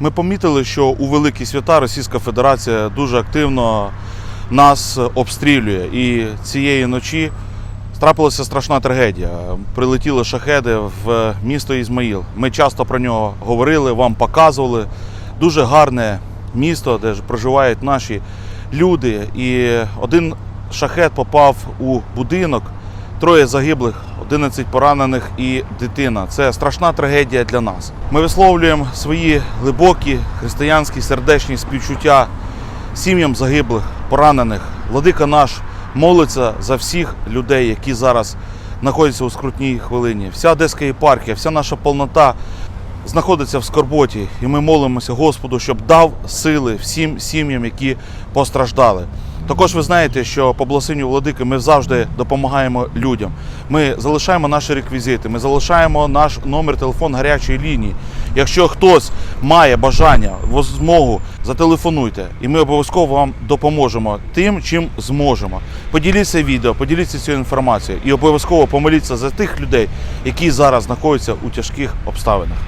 Ми помітили, що у великі свята Російська Федерація дуже активно нас обстрілює. І цієї ночі трапилася страшна трагедія. Прилетіли шахеди в місто Ізмаїл. Ми часто про нього говорили, вам показували. Дуже гарне місто, де ж проживають наші люди. І один шахет попав у будинок. Троє загиблих, 11 поранених і дитина. Це страшна трагедія для нас. Ми висловлюємо свої глибокі християнські сердечні співчуття сім'ям загиблих, поранених. Владика наш молиться за всіх людей, які зараз знаходяться у скрутній хвилині. Вся Одеська єпархія, вся наша повнота знаходиться в скорботі, і ми молимося Господу, щоб дав сили всім сім'ям, які постраждали. Також ви знаєте, що по благословенню владики ми завжди допомагаємо людям. Ми залишаємо наші реквізити, ми залишаємо наш номер телефон гарячої лінії. Якщо хтось має бажання, змогу, зателефонуйте, і ми обов'язково вам допоможемо тим, чим зможемо. Поділіться відео, поділіться цією інформацією і обов'язково помиліться за тих людей, які зараз знаходяться у тяжких обставинах.